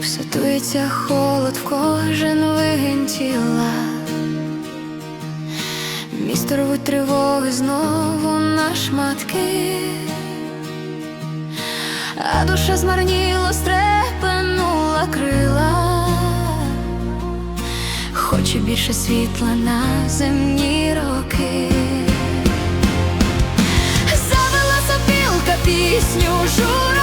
Всатується холод в кожен вигін тіла. Місто рвуть тривоги знову на шматки, а душа змарніло, стрепенула хоче більше світла на земні роки. Завела сопілка пісню журавлину